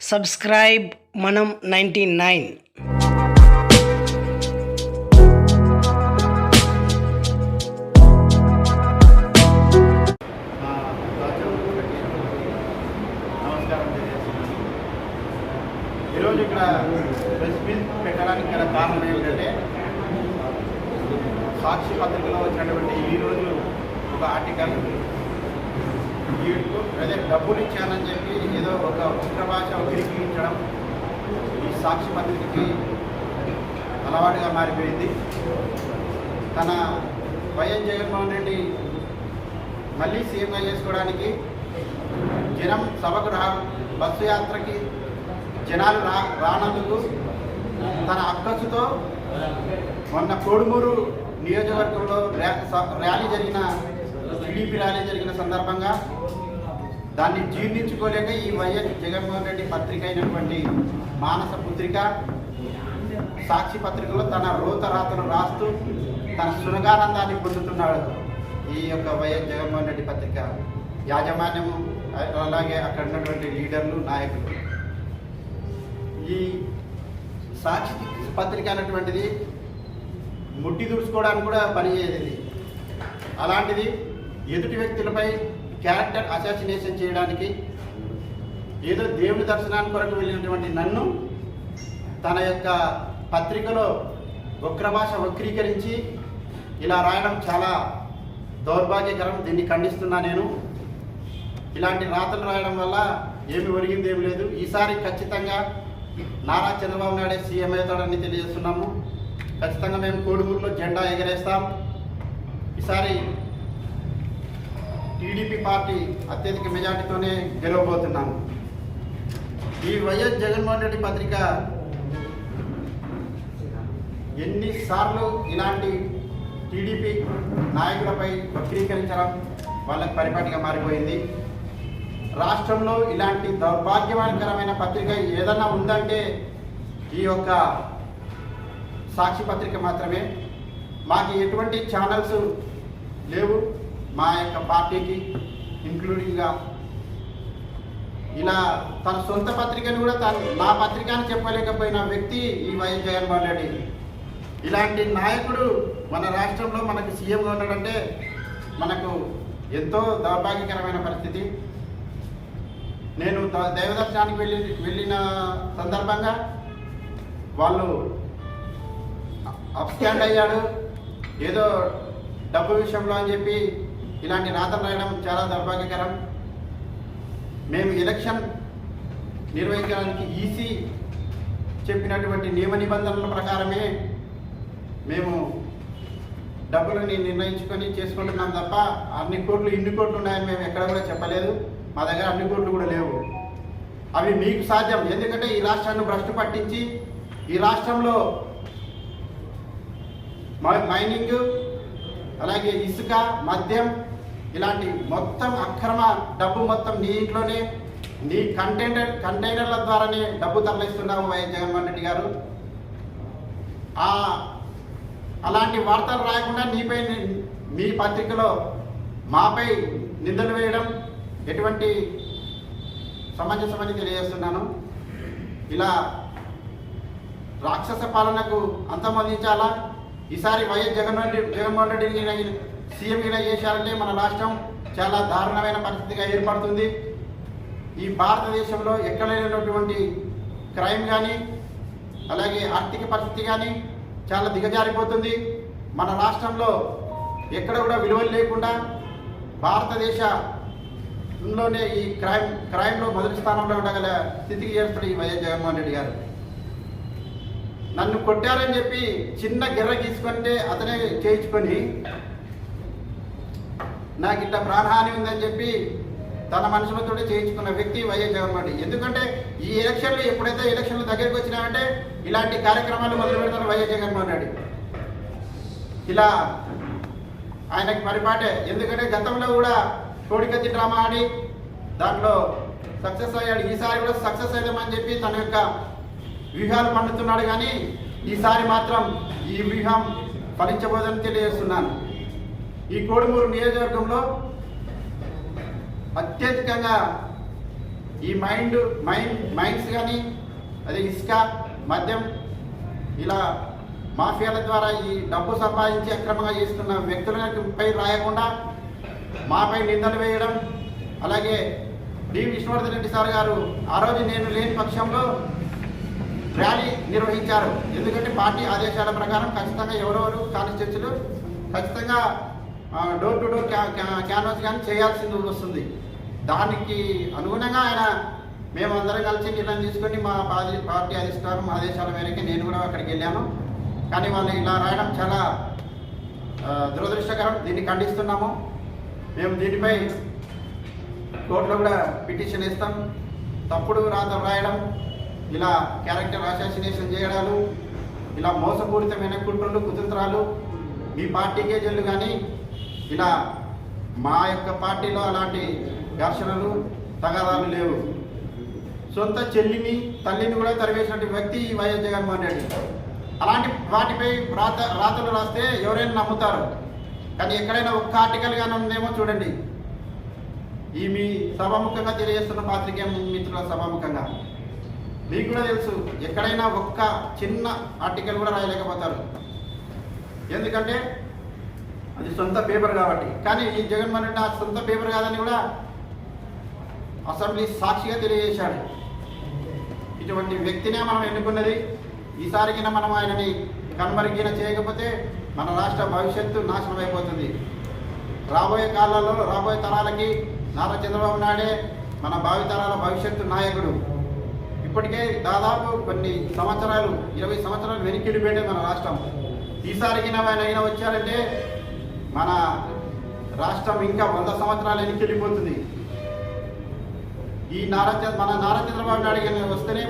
Subscribe మనం ninety nine. ఈరోజు ఇక్కడ ప్రెస్ మీట్ పెట్టడానికి గల కారణం ఏమిటంటే సాక్షి పత్రికలో వచ్చినటువంటి ఈరోజు ఒక ఆర్టికల్ అదే డబ్బులు ఇచ్చానని చెప్పి ఏదో ఒక ఉగ్ర భాష ఉగ్రీకరించడం ఈ సాక్షి పత్రికకి అలవాటుగా మారిపోయింది. తన వైఎస్ జగన్మోహన్ రెడ్డి మళ్ళీ సీఎంగా చేసుకోవడానికి జనం సభకు రా బస్సు యాత్రకి జనాలు రా రానందుకు తన అక్కసుతో మొన్న కోడుమూరు నియోజకవర్గంలో ర్యా- స- ర్యాలీ జరిగిన టీడీపీ ర్యాలీ జరిగిన సందర్భంగా దాన్ని జీర్ణించుకోలేక ఈ వైఎస్ జగన్మోహన్ రెడ్డి పత్రిక అయినటువంటి మానస పుత్రిక సాక్షి పత్రికలో తన రోత రాతను రాస్తూ తన సునగానందాన్ని పొందుతున్నాడు. ఈ యొక్క వైఎస్ జగన్మోహన్ రెడ్డి పత్రిక యాజమాన్యము అలాగే అక్కడ ఉన్నటువంటి లీడర్లు నాయకులు. ఈ సాక్షి పత్రిక అనేటువంటిది ముట్టి దుడుచుకోవడానికి కూడా పనిచేయదు అలాంటిది ఎదుటి వ్యక్తులపై క్యారెక్టర్ అసాసినేషన్ చేయడానికి ఏదో దేవుని దర్శనానికి కొరకు వెళ్ళినటువంటి నన్ను తన యొక్క పత్రికలో వక్రభాష వక్రీకరించి ఇలా రాయడం చాలా దౌర్భాగ్యకరం దీన్ని ఖండిస్తున్నా నేను. ఇలాంటి రాతలు రాయడం వల్ల ఏమి ఒరిగింది ఏమి లేదు. ఈసారి ఖచ్చితంగా నారా చంద్రబాబు నాయుడే సీఎం అవుతాడని తెలియజేస్తున్నాము. ఖచ్చితంగా మేము కోడుమూరులో జెండా ఎగరేస్తాం. ఈసారి టీడీపీ పార్టీ అత్యధిక మెజార్టీతోనే గెలవబోతున్నాము ఈ వైఎస్ జగన్మోహన్ రెడ్డి పత్రిక ఎన్నిసార్లు ఇలాంటి టీడీపీ నాయకులపై వక్రీకరించడం వాళ్ళకి పరిపాటిగా మారిపోయింది. రాష్ట్రంలో ఇలాంటి దౌర్భాగ్యకరమైన పత్రిక ఏదన్నా ఉందంటే ఈ యొక్క సాక్షి పత్రిక మాత్రమే. మాకు ఎటువంటి ఛానల్స్ లేవు. మా యొక్క పార్టీకి ఇంక్లూడింగ్గా ఇలా తన సొంత పత్రికను కూడా తను నా పత్రిక అని చెప్పలేకపోయిన వ్యక్తి ఈ వైఎస్ జగన్మోహన్ రెడ్డి. ఇలాంటి నాయకుడు మన రాష్ట్రంలో మనకు సీఎంగా ఉన్నాడంటే మనకు ఎంతో దౌర్భాగ్యకరమైన పరిస్థితి. నేను దైవదర్శనానికి వెళ్ళి వెళ్ళిన సందర్భంగా వాళ్ళు అప్స్టాండ్ అయ్యాడు. ఏదో డబ్బు విషయంలో అని చెప్పి ఇలాంటి రాతలు రాయడం చాలా దౌర్భాగ్యకరం. మేము ఎలక్షన్ నిర్వహించడానికి ఈసీ చెప్పినటువంటి నియమ నిబంధనల ప్రకారమే మేము డబ్బులని నిర్ణయించుకొని చేసుకుంటున్నాం తప్ప అన్ని కోట్లు ఇన్ని కోట్లు ఉన్నాయని మేము ఎక్కడ కూడా చెప్పలేదు. మా దగ్గర అన్ని కోట్లు కూడా లేవు. అవి మీకు సాధ్యం. ఎందుకంటే ఈ రాష్ట్రాన్ని భ్రష్టు పట్టించి ఈ రాష్ట్రంలో మైనింగ్ అలాగే ఇసుక మద్యం ఇలాంటి మొత్తం అక్రమ డబ్బు మొత్తం నీ ఇంట్లోనే నీ కంటైనర్ కంటైనర్ల ద్వారానే డబ్బు తరలిస్తున్నావు వైఎస్ జగన్మోహన్ రెడ్డి గారు. ఆ అలాంటి వార్తలు రాయకుండా నీపై మీ పత్రికలో మాపై నిందలు వేయడం ఎటువంటి సమంజసమని తెలియజేస్తున్నాను. ఇలా రాక్షస పాలనకు అంతమొందించాలా? ఈసారి వైఎస్ జగన్మోహన్ రెడ్డి జగన్మోహన్ రెడ్డిని సీఎంగా చేశారంటే మన రాష్ట్రం చాలా దారుణమైన పరిస్థితిగా ఏర్పడుతుంది. ఈ భారతదేశంలో ఎక్కడైనటువంటి క్రైమ్ కానీ అలాగే ఆర్థిక పరిస్థితి కానీ చాలా దిగజారిపోతుంది. మన రాష్ట్రంలో ఎక్కడ కూడా విలువలు లేకుండా భారతదేశంలోనే ఈ క్రైమ్ క్రైమ్లో మొదటి స్థానంలో ఉండగల స్థితికి చేస్తాడు ఈ వైఎస్ జగన్మోహన్ రెడ్డి గారు. నన్ను కొట్టారని చెప్పి చిన్న గిర్ర తీసుకుంటే అతనే చేయించుకొని నాకు ఇట్లా ప్రాణహాని ఉందని చెప్పి తన మనుషులతో చేయించుకున్న వ్యక్తి వైఎస్ జగన్మోహన్ ఎందుకంటే ఈ ఎలక్షన్లు ఎప్పుడైతే ఎలక్షన్లు దగ్గరికి వచ్చినాయంటే ఇలాంటి కార్యక్రమాలు మొదలు పెడతారు వైఎస్ జగన్మోహన్ రెడ్డి ఇలా ఆయనకి పరిపాటే. ఎందుకంటే గతంలో కూడా కోడికత్తి డ్రామా ఆడి దాంట్లో సక్సెస్ అయ్యాడు. ఈసారి కూడా సక్సెస్ అవుదామని చెప్పి తన యొక్క వ్యూహాలు పండుతున్నాడు కానీ ఈసారి మాత్రం ఈ వ్యూహం ఫలించబోదని తెలియజేస్తున్నాను. ఈ కోడుమూరు నియోజకవర్గంలో అత్యధికంగా ఈ మైండ్ మైండ్ మైండ్స్ కానీ అదే ఇసుక మద్యం ఇలా మాఫియాల ద్వారా ఈ డబ్బు సంపాదించి అక్రమంగా చేస్తున్న వ్యక్తులపై రాయకుండా మాపై నిందలు వేయడం అలాగే డి. విష్ణువర్ధన్ రెడ్డి సార్ గారు ఆ రోజు నేను లేని పక్షంలో ర్యాలీ నిర్వహించారు. ఎందుకంటే పార్టీ ఆదేశాల ప్రకారం ఖచ్చితంగా ఎవరెవరు కాన్స్టిట్యూన్సీలు ఖచ్చితంగా డోర్ టు డోర్ క్యాన్వాస్ కానీ చేయాల్సింది వస్తుంది. దానికి అనుగుణంగా ఆయన మేమందరం కలిసి నిర్ణయం తీసుకొని మా పార్టీ పార్టీ అధిష్టానం ఆదేశాల మేరకు నేను కూడా అక్కడికి వెళ్ళాను. కానీ వాళ్ళు ఇలా రాయడం చాలా దురదృష్టకరం. దీన్ని ఖండిస్తున్నాము. మేము దీనిపై కోర్టులో కూడా పిటిషన్ ఇస్తాం తప్పుడు రాత రాయడం ఇలా క్యారెక్టర్ అసాసినేషన్ చేయడాలు ఇలా మోసపూరితమైన కుట్రలు కుతంత్రాలు మీ పార్టీకే జల్లు కానీ ఇలా మా యొక్క పార్టీలో అలాంటి ఘర్షణలు తగాదాలు లేవు. సొంత చెల్లిని తల్లిని కూడా తరివేసినటువంటి వ్యక్తి ఈ వైఎస్ జగన్మోహన్ రెడ్డి. అలాంటి వాటిపై రాత రాతలు రాస్తే ఎవరైనా నమ్ముతారు. కానీ ఎక్కడైనా ఒక్క ఆర్టికల్ ఉందేమో చూడండి. ఈ మీ సభాముఖంగా తెలియజేస్తున్న పాత్రికేయ మిత్రుల సభాముఖంగా. మీకు కూడా తెలుసు ఎక్కడైనా ఒక్క చిన్న ఆర్టికల్ కూడా రాయలేకపోతారు. ఎందుకంటే అది సొంత పేపర్ కాబట్టి. కానీ ఈ జగన్మోహన్ రెడ్డి ఆ సొంత పేపర్ కాదని కూడా అసెంబ్లీ సాక్షిగా తెలియజేశాడు. ఇటువంటి వ్యక్తినే మనం ఎన్నుకున్నది ఈసారికి మనం ఆయనని కనుమరుగిన చేయకపోతే మన రాష్ట్ర భవిష్యత్తు నాశనం అయిపోతుంది. రాబోయే కాలాల్లో రాబోయే తరాలకి నారా చంద్రబాబు నాయుడే మన భావితరాల భవిష్యత్తు నాయకుడు. ఇప్పటికే దాదాపు కొన్ని సంవత్సరాలు ఇరవై సంవత్సరాలు వెనక్కి మన రాష్ట్రం. ఈసారికి ఆయన అయినా వచ్చారంటే మన రాష్ట్రం ఇంకా వంద సంవత్సరాలు వెనక్కి వెళ్ళిపోతుంది. ఈ నారా చంద్ర- మన నారా చంద్రబాబు నాయుడు గారు వస్తేనే